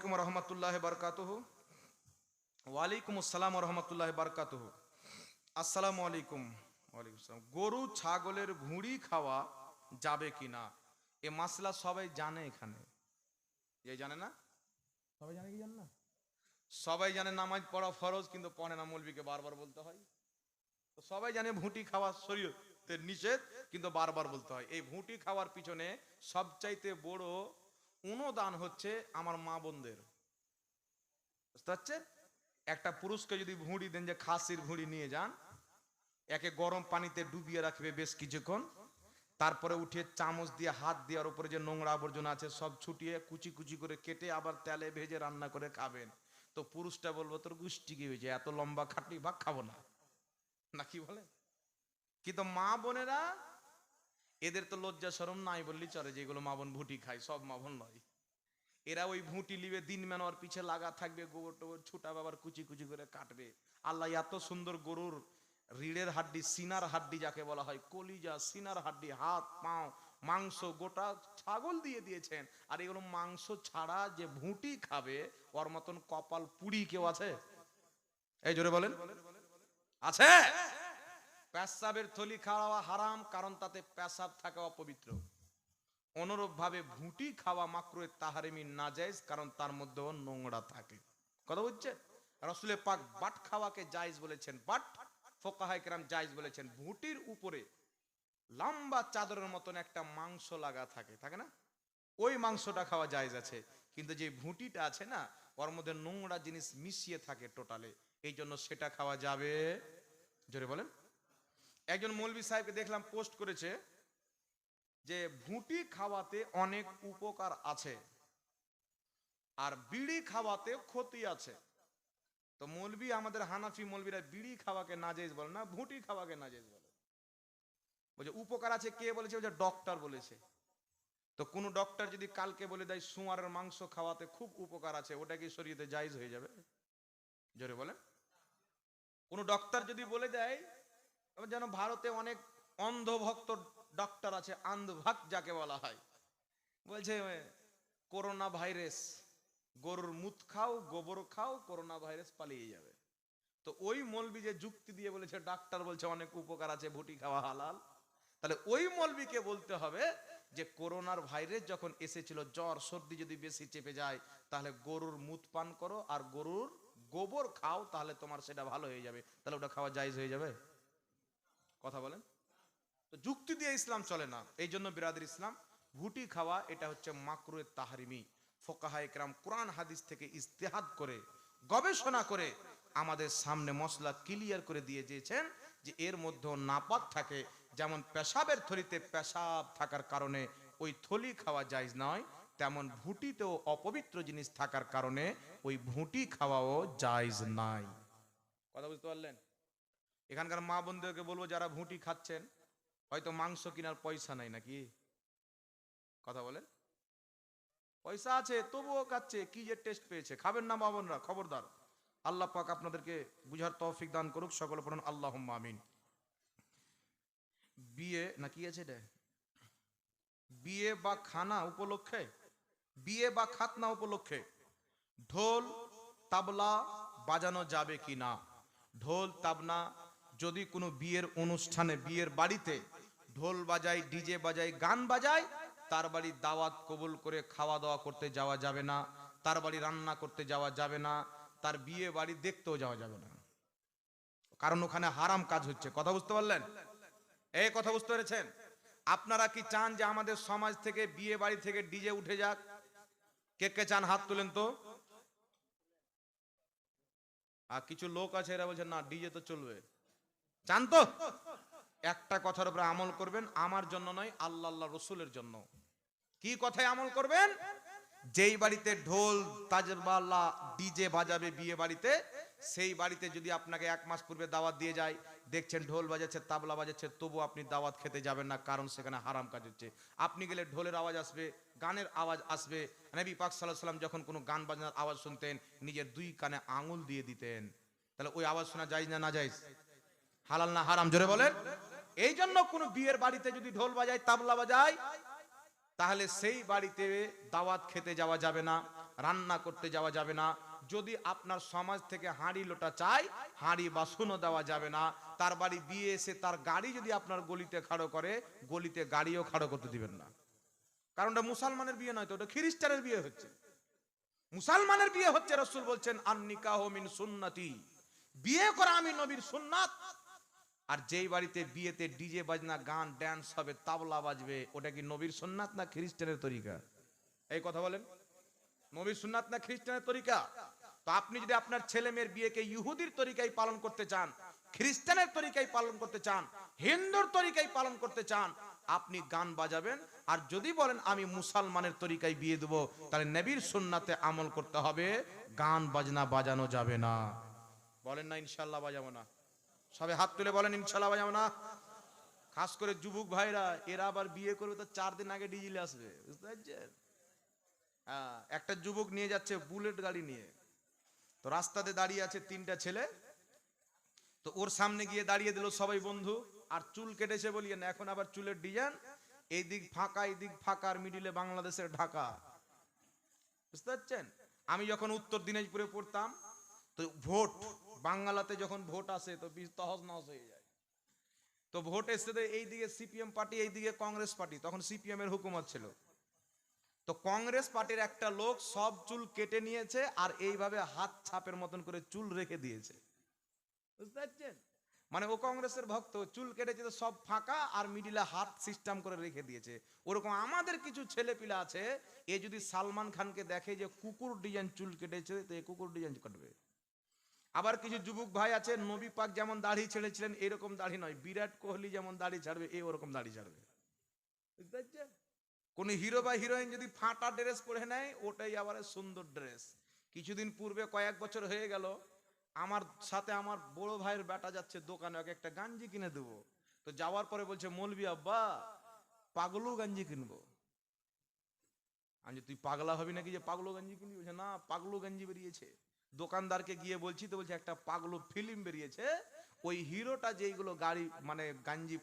আলাইকুম রহমতুল্লাহ বারকাতুহ। ওয়ালাইকুম আসসালাম রহমতুল্লাহ বারকাতুহ। আসসালামু আলাইকুম। ওয়ালাইকুম আসসালাম। গরু ছাগলের ভুঁড়ি খাওয়া যাবে কিনা? এ মাসলা সবাই জানে এখানে। যে জানে না? সবাই জানে কি জানে না? সবাই জানে নামাজ পড়া ফরজ কিন্তু পড়ে না মৌলবীকে বারবার বলতে হয়। তো সবাই জানে ভুঁটি খাওয়া শরীয়তের নিষেধ কিন্তু বারবার বলতে হয়। এই ভুঁটি খাওয়ার পিছনে সবচাইতে বড় অনুদান হচ্ছে আমার মা বোনদের। বুঝতে একটা পুরুষকে যদি ভুঁড়ি দেন যে খাসির ভুঁড়ি নিয়ে যান, একে গরম পানিতে ডুবিয়ে রাখবে বেশ কিছুক্ষণ। তারপরে উঠে চামচ দিয়ে হাত দেওয়ার উপরে যে নোংরা আবর্জনা আছে সব ছুটিয়ে কুচি কুচি করে কেটে আবার তেলে ভেজে রান্না করে খাবেন। তো পুরুষটা বলব, তোর গুষ্টি কি হয়েছে? এত লম্বা খাটনি, ভাগ খাব না। না কি বলে? কিন্তু মা বোনেরা এদের তো লজ্জা সরম নাই বললি চলে যেগুলো মা বোন ভুটি খায়, সব মা বোন নয় এরা ওই ভুটি লিবে দিন মেনোয়ার পিছে লাগা থাকবে, গোবর টোবর ছুটা বাবার কুচি কুচি করে কাটবে। আল্লাহ এত সুন্দর গরুর রিড়ের হাড্ডি, সিনার হাড্ডি যাকে বলা হয়, কলিজা, সিনার হাড্ডি, হাত, পাও, মাংস, গোটা ছাগল দিয়ে দিয়েছেন। আর এগুলো মাংস ছাড়া যে ভুটি খাবে, ওর মতন কপাল পুড়ি কেউ আছে? এই জোরে বলেন। আছে? পেশাবের থলি খাওয়া হারাম, কারণ তাতে পেশাব থাকা অপবিত্র। অনুরূপ ভাবে ভুটি খাওয়া মাকরুয়ে তাহারিমি নাজাইজ কারণ তার মধ্যেও নোংরা থাকে। কথা বুঝছে? রসুলে পাক বাট খাওয়াকে জায়েজ বলেছেন, বাট ফোকাহাই কেরাম বলেছেন, ভুটির উপরে লম্বা চাদরের মতন একটা মাংস লাগা থাকে থাকে না? ওই মাংসটা খাওয়া জায়েজ আছে, কিন্তু যে ভুটিটা আছে না, ওর মধ্যে নোংরা জিনিস মিশিয়ে থাকে টোটালে এই জন্য সেটা খাওয়া যাবে, জোরে বলেন। একজন মৌলবী সাহেবকে দেখলাম পোস্ট করেছে যে ভুটি খাওয়াতে অনেক উপকার আছে আর বিড়ি খাওয়াতে ক্ষতি আছে। তো মৌলবি আমাদের হানাফি মৌলবিরা বিড়ি খাওয়াকে নাজেজ বলে না, ভুটি খাওয়াকে নাজেজ বলে। বলছে উপকার আছে কে বলেছে? বলছে ডক্টর বলেছে। তো কোন ডক্টর যদি কালকে বলে দেয়, সুয়ারের মাংস খাওয়াতে খুব উপকার আছে, ওটা কি শরীরে জায়েজ হয়ে যাবে? জোরে বলেন। কোন ডক্টর যদি বলে দেয় যেন ভারতে অনেক অন্ধভক্ত ডক্টর আছে আন্ধভাক যাকে বলা হয়। বলছে করোনা ভাইরাস গরুর মুত খাও, গোবর খাও করোনা ভাইরাস পালিয়ে যাবে। তো ওই মলবি যে যুক্তি দিয়ে বলেছে ডাক্তার বলছে অনেক উপকার আছে, ভুটি খাওয়া হালাল। তাহলে ওই মলবিকে বলতে হবে যে, করোনার ভাইরাস যখন এসেছিল, জ্বর, সর্দি যদি বেশি চেপে যায়, তাহলে গরুর মুত পান করো, আর গরুর গোবর খাও, তাহলে তোমার সেটা ভালো হয়ে যাবে। তাহলে ওটা খাওয়া জায়েজ হয়ে যাবে? কথা বলেন। তো যুক্তি দিয়ে ইসলাম চলে না এই জন্য বিরাদের ইসলাম ভুটি খাওয়া, এটা হচ্ছে মাকরুয়ে তাহারিমি। ফোকাহা একরাম কোরআন হাদিস থেকে ইস্তেহাদ করে, গবেষণা করে আমাদের সামনে মশলা ক্লিয়ার করে দিয়ে দিয়েছেন যে এর মধ্যে নাপাক থাকে, যেমন পেশাবের থলিতে পেশাব থাকার কারণে ওই থলি খাওয়া জায়জ নয়, তেমন ভুটিতেও অপবিত্র জিনিস থাকার কারণে ওই ভুটি খাওয়াও জায়জ নাই। কথা বুঝতে পারলেন? এখানকার মা বোনদেরকে বলব যারা ভুটি খাচ্ছেন, হয়তো মাংস কেনার পয়সা নাই নাকি? কথা বলেন। পয়সা আছে, তবুও খাচ্ছে, কি যে টেস্ট পেয়েছে। খাবেন না মা বোনরা, খবরদার। আল্লাহ পাক আপনাদেরকে বুঝার তৌফিক দান করুক, সকলে পড়ুন আল্লাহ আমিন। বিয়ে, না কি আছে এটা? বিয়ে বা খানা উপলক্ষে? বিয়ে বা খাতনা উপলক্ষে? ঢোল, তাবলা বাজানো যাবে কি না? ঢোল, তাবনা যদি কোনো বিয়ের অনুষ্ঠানে, বিয়ের বাড়িতে ঢোল বাজায়, ডিজে বাজায়, গান বাজায়, তার বাড়ি দাওয়াত কবুল করে খাওয়া দাওয়া করতে যাওয়া যাবে না, তার বাড়ি রান্না করতে যাওয়া যাবে না, তার বিয়ে বাড়ি দেখতেও যাওয়া যাবে না। কারণ ওখানে হারাম কাজ হচ্ছে, কথা বুঝতে পারলেন? এই কথা বুঝতে পেরেছেন? আপনারা কি চান যে আমাদের সমাজ থেকে, বিয়ে বাড়ি থেকে ডিজে উঠে যাক? কে কে চান হাত তুলেন তো? আর কিছু লোক আছে, এরা বলছে, না, ডিজে তো চলবে। চান তো? একটা কথার উপরে আমল করবেন, আমার জন্য নয়, আল্লাহ আল্লাহ রসুলের জন্য। কি কথায় আমল করবেন? যেই বাড়িতে ঢোল তাজবাল্লা ডিজে বাজাবে বিয়ে বাড়িতে, সেই বাড়িতে যদি আপনাকে এক মাস পূর্বে দাওয়াত দিয়ে যায়, দেখছেন ঢোল বাজাচ্ছে, তাবলা বাজাচ্ছে, তবু আপনি দাওয়াত খেতে যাবেন না, কারণ সেখানে হারাম কাজ হচ্ছে। আপনি গেলে ঢোলের আওয়াজ আসবে, গানের আওয়াজ আসবে। নবী পাক সাল্লাহ সাল্লাম যখন কোনো গান বাজনার আওয়াজ শুনতেন, নিজের দুই কানে আঙুল দিয়ে দিতেন। তাহলে ওই আওয়াজ শোনা যায় না না যায়? হালাল না হারাম, জোরে বলেন? এই জন্য কোনো বিয়ের বাড়িতে যদি ঢোল বাজায়, তাবলা বাজায়, তাহলে সেই বাড়িতে দাওয়াত খেতে যাওয়া যাবে না, রান্না করতে যাওয়া যাবে না। যদি আপনার সমাজ থেকে হাঁড়ি লোটা চাই হাঁড়ি বাসনও দেওয়া যাবে না। তার বাড়ি বিয়ে এসে তার গাড়ি যদি আপনার গলিতে খাড়ো করে, গলিতে গাড়িও খাড়ো করতে দিবেন না। কারণ ওটা মুসলমানের বিয়ে নয় তো, ওটা খ্রিস্টানের বিয়ে হচ্ছে। মুসলমানের বিয়ে হচ্ছে, রসুল বলছেন আর নিকাহ মিন সুন্নতি। বিয়ে করা আমি নবীর সুন্নাত আর যেই বাড়িতে বিয়েতে ডিজে বাজনা, গান ড্যান্স হবে, তাবলা বাজবে, ওটা কি নবীর সুন্নাত না খ্রিস্টানের তরিকা? এই কথা বলেন। নবীর সুন্নাত না খ্রিস্টানের তরিকা? তো আপনি যদি আপনার ছেলে মেয়ের বিয়েকে ইহুদির তরিকায় পালন করতে চান, খ্রিস্টানের তরিকায় পালন করতে চান, হিন্দুর তরিকায় পালন করতে চান, আপনি গান বাজাবেন। আর যদি বলেন, আমি মুসলমানের তরিকায় বিয়ে দেবো তাহলে নবীর সুন্নাতে আমল করতে হবে, গান বাজনা বাজানো যাবে না। বলেন না ইনশাল্লাহ বাজাবো না। সবে হাত তুলে বলেন ইনশাল্লাহ বাজাবো না খাস করে যুবক ভাইরা এরা আবার বিয়ে করবে তো চার দিন আগে ডিজিলে আসবে হ্যাঁ, একটা যুবক নিয়ে যাচ্ছে বুলেট গাড়ি নিয়ে। তো রাস্তাতে দাঁড়িয়ে আছে তিনটা ছেলে। তো ওর সামনে গিয়ে দাঁড়িয়ে দিল সবাই বন্ধু আর চুল কেটেছে বলিয়ে না এখন আবার চুলের ডিজাইন। এই দিক ফাঁকা এই দিক ফাঁকা মিডিলে বাংলাদেশের ঢাকা। বুঝতে পারছেন? আমি যখন উত্তর দিনাজপুরে পড়তাম তো ভোট, বাংলাতে যখন ভোট আসে, তো তহস নহস হয়ে যায়। তো ভোট এসে তো এইদিকে সিপিএম পার্টি, এইদিকে কংগ্রেস পার্টি, তখন সিপিএম এর হুকুমত ছিল। তো কংগ্রেস পার্টির একটা লোক সব চুল কেটে নিয়েছে আর এইভাবে হাত ছাপের মতন করে চুল রেখে দিয়েছে। বুঝতে পারছেন? মানে ও কংগ্রেসের ভক্ত, চুল কেটেছে তো সব ফাঁকা আর মিডিলে হাত সিস্টেম করে রেখে দিয়েছে। ওরকম আমাদের কিছু ছেলে পিলা আছে, এ যদি সালমান খানকে দেখে যে কুকুর ডিজাইন চুল কেটেছে, তো এ কুকুর ডিজাইন কাটবে। আবার কিছু যুবক ভাই আছে, নবী পাক যেমন দাড়ি ছেড়েছিলেন, এরকম দাড়ি নয়। বিরাট কোহলি যেমন দাড়ি ছাড়বে, এ ওরকম দাড়ি ছাড়বে। কোন হিরো বা হিরোইন যদি ফাটা ড্রেস পরে নেয়, ওটাই আবার সুন্দর ড্রেস। কিছুদিন পূর্বে কয়েক বছর হয়ে গেল, আমার সাথে আমার বড় ভাইয়ের বেটা যাচ্ছে দোকানে, ওকে একটা গাঞ্জি কিনে দেবো। তো যাওয়ার পরে বলছে, মলবি আব্বা পাগলু গাঞ্জি কিনবো। আমি তুই পাগলা হবি নাকি যে পাগলু গাঞ্জি কিনবি? বলছে, না পাগলু গাঞ্জি বেরিয়েছে। দোকানদারকে গিয়ে বলছি, তো বলছে, একটা পাগলো ফিল্ম বেরিয়েছে। ওই হিরোটা যেইগুলো গাড়ি মানে গাঞ্জি